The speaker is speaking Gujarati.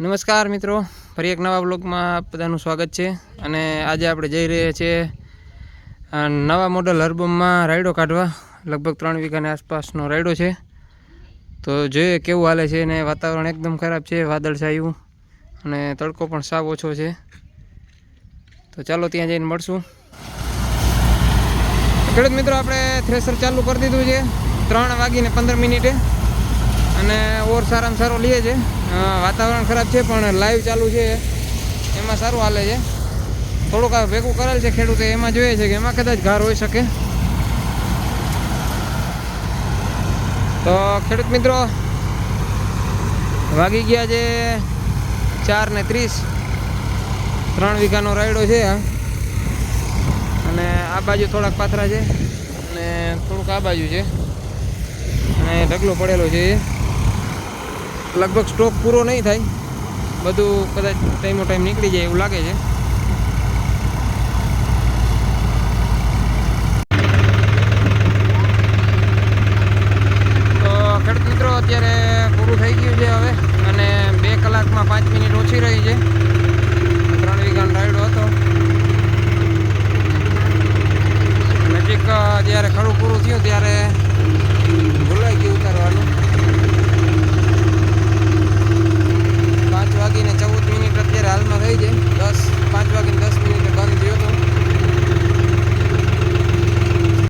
નમસ્કાર મિત્રો, ફરી એક નવા બ્લોગમાં બધાનું સ્વાગત છે. અને આજે આપણે જઈ રહ્યા છીએ નવા મોડલ હર્બમમાં રાયડો કાઢવા. લગભગ ત્રણ વીઘાની આસપાસનો રાયડો છે. તો જોઈએ કેવું હાલે છે અને વાતાવરણ એકદમ ખરાબ છે વાદળછાયું અને તડકો પણ સાવ ઓછો છે. તો ચાલો ત્યાં જઈને મળશું. ખેડૂત મિત્રો, આપણે થ્રેસર ચાલુ કરી દીધું છે. ત્રણ વાગીને પંદર મિનિટે. ઓર સારામાં સારો લે છે. વાતાવરણ ખરાબ છે, પણ લાઈવ ચાલુ છે. એમાં સારું હાલે છે. થોડુંક આ ભેગું કરેલ છે ખેડૂતે, એમાં જોઈએ છે કે એમાં કદાચ ઘાર હોઈ શકે. તો ખેડૂત મિત્રો, વાગી ગયા છે ચાર ને ત્રીસ. ત્રણ વીઘાનો રાયડો છે અને આ બાજુ થોડાક પાથરા છે. અને થોડુંક આ બાજુ છે. અને ઢગલો પડેલો છે એ. લગભગ સ્ટોક પૂરો નહીં થાય. બધું કદાચ ટાઈમો ટાઈમ નીકળી જાય એવું લાગે છે. તો ખેડૂત મિત્રો, અત્યારે પૂરું થઈ ગયું છે હવે અને બે કલાકમાં પાંચ મિનિટ ઓછી રહી છે. ત્રણ વીઘાનો રાયડો હતો. નજીક જ્યારે ખડું પૂરું થયું ત્યારે